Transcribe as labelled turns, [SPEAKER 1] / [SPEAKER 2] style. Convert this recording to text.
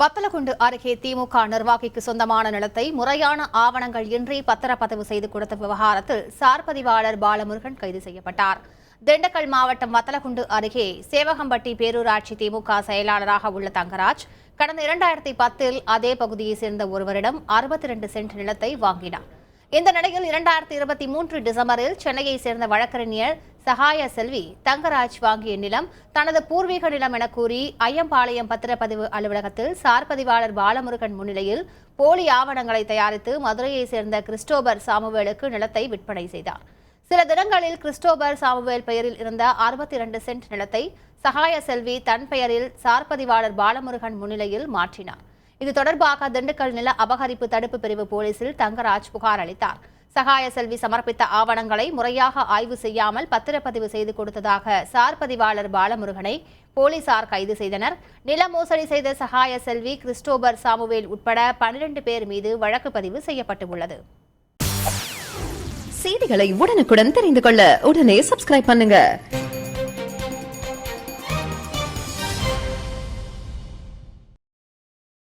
[SPEAKER 1] வத்தலகுண்டு அருகே திமுக நிர்வாகிக்கு சொந்தமான நிலத்தை முறையான ஆவணங்கள் இன்றி பத்திரப்பதிவு செய்து கொடுத்த விவகாரத்தில் சார்பதிவாளர் பாலமுருகன் கைது செய்யப்பட்டார். திண்டுக்கல் மாவட்டம் வத்தலகுண்டு அருகே சேவகம்பட்டி பேரூராட்சி திமுக செயலாளராக உள்ள தங்கராஜ் கடந்த இரண்டாயிரத்தி பத்தில் அதே பகுதியைச் சேர்ந்த ஒருவரிடம் அறுபத்தி ரெண்டு சென்ட் நிலத்தை வாங்கினார். இந்த நிலையில் இரண்டாயிரத்தி இருபத்தி மூன்று டிசம்பரில் சென்னையை சேர்ந்த வழக்கறிஞர் சகாய செல்வி தங்கராஜ் வாங்கிய நிலம் தனது பூர்வீக நிலம் என கூறி ஐயம்பாளையம் பத்திரப்பதிவு அலுவலகத்தில் சார் பதிவாளர் பாலமுருகன் முன்னிலையில் போலி ஆவணங்களை தயாரித்து மதுரையை சேர்ந்த கிறிஸ்டோபர் சாமுவேலுக்கு நிலத்தை விற்பனை செய்தார். சில தினங்களில் கிறிஸ்டோபர் சாமுவேல் பெயரில் இருந்த அறுபத்தி இரண்டு சென்ட் நிலத்தை சகாய செல்வி தன் பெயரில் சார் பதிவாளர் பாலமுருகன் முன்னிலையில் மாற்றினார். இது தொடர்பாக திண்டுக்கல் நில அபகரிப்பு தடுப்பு பிரிவு போலீசில் தங்கராஜ் புகார் அளித்தார். சகாய செல்வி சமர்ப்பித்த ஆவணங்களை முறையாக ஆய்வு செய்யாமல் பத்திரப்பதிவு செய்து கொடுத்ததாக சார் பதிவாளர் பாலமுருகனை போலீசார் கைது செய்தனர். நில மோசடி செய்த சகாய செல்வி கிறிஸ்டோபர் சாமுவேல் உட்பட பன்னிரண்டு பேர் மீது வழக்கு பதிவு செய்யப்பட்டுள்ளது.
[SPEAKER 2] செய்திகளை உடனுக்குடன் தெரிந்து கொள்ள உடனே சப்ஸ்கிரைப் பண்ணுங்க.